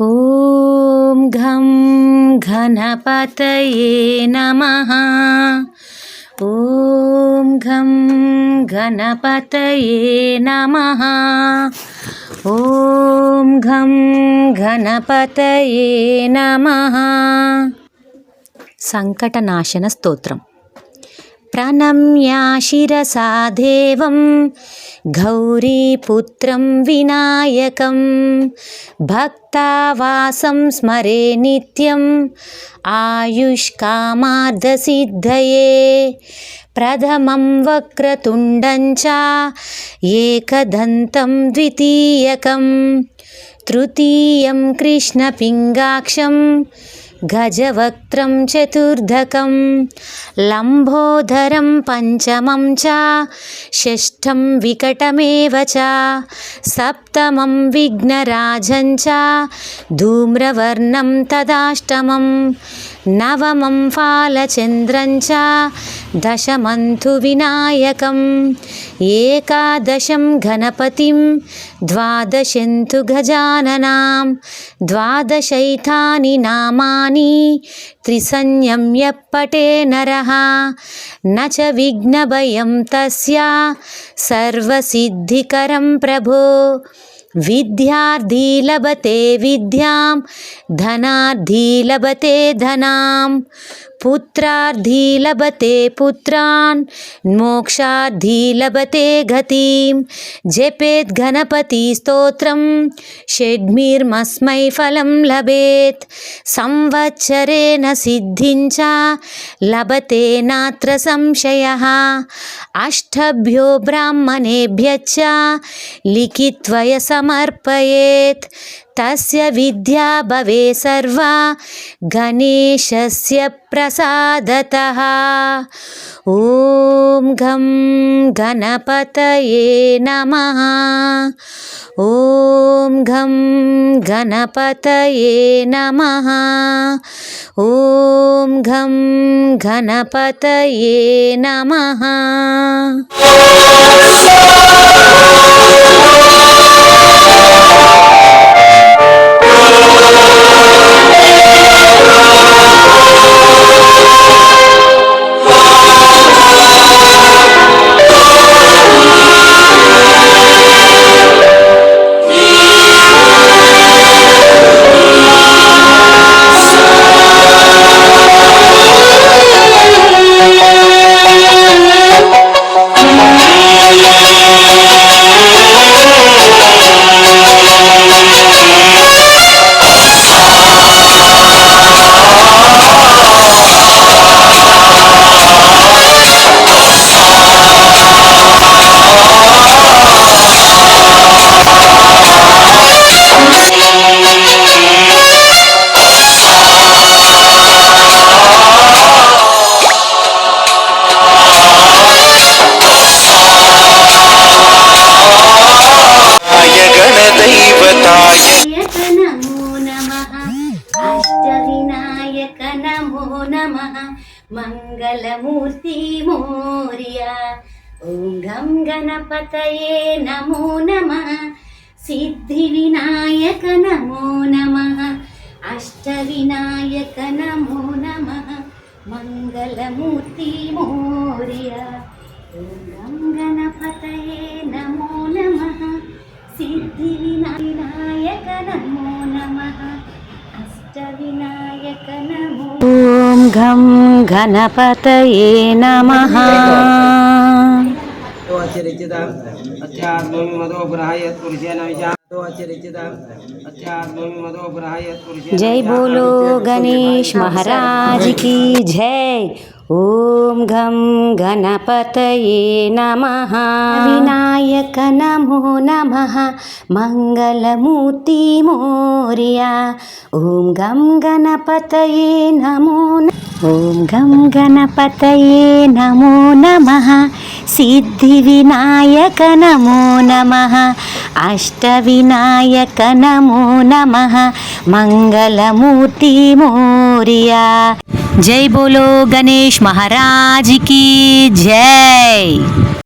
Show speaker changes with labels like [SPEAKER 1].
[SPEAKER 1] ॐ घं घनपतये नमः ॐ घं गणपतये नमः ॐ घं गणपतये नमः సంకటనాశన స్తోత్రం ప్రణమ్యా శిరసా దేవం గౌరీపుత్రం వినాయకం. భక్తావాసం స్మరే నిత్యం ఆయుష్కామార్థసిద్ధయే ప్రథమం వక్రతుండం చ ఏకదంతం ద్వితీయకం. తృతీయం కృష్ణపింగాక్షం గజవక్త్రం చతుర్ధకం లంబోధరం పంచమం చ షష్ఠం వికటమేవ చ సప్తమం విఘ్నరాజం చ ధూమ్రవర్ణం తదాష్టమం నవమం ఫాలచంద్రం చ దశమంతు వినాయకం. ఏకాదశం గణపతిం ద్వాదశంతు గజాననాం ద్వాదశైతాని నామాని త్రిసంయమ్య పటే నర నచ విఘ్నభయం తస్య సర్వసిద్ధికరం ప్రభో విద్యార్థి లభతే విద్యాం ధనార్థి లభతే ధనాం పుత్రార్థి లభతే పుత్రాన్ మోక్షార్థి లభతే గతిం. జపేత్ గణపతి స్తోత్రం షడ్మీర్మస్మై ఫలం లభేత్. సంవత్సరేణ సిద్ధించ లభతే నాత్ర సంశయ. అష్టభ్యో బ్రాహ్మణేభ్య లిఖిత్వయ సం समर्पयेत् तस्य विद्या भवे सर्वा गणेशस्य प्रसादतः ॐ घं गणपतये नमः ॐ घं गणपतये नमः ॐ घं गणपतये नमः అష్టవినాయక నమో నమ మంగళమూర్తి మోర్య. ఓం గం గణపతయే నమో నమ సిద్ధి వినాయక నమో నమ. అష్టవినాయక నమో నమ మంగళమూర్తి మోర్య. ఓం గం గణపతయే నమో నమ సిద్ధి వినాయక घम घनपतये
[SPEAKER 2] नमः। अतिरिचितम्
[SPEAKER 1] जय बोलो गणेश महाराज की जय। ओम घम गणपतये नमः विनायक नमो नमः मङ्गलमूर्ति मोर्या ॐ गं गणपतये नमो न- ॐ गं गणपतये नमो नमः सिद्धिविनायक नमो नमः अष्टविनायक नमो नमः मंगलमूर्ति मोरिया జై బోలో గణేష్ మహారాజ్కి జై.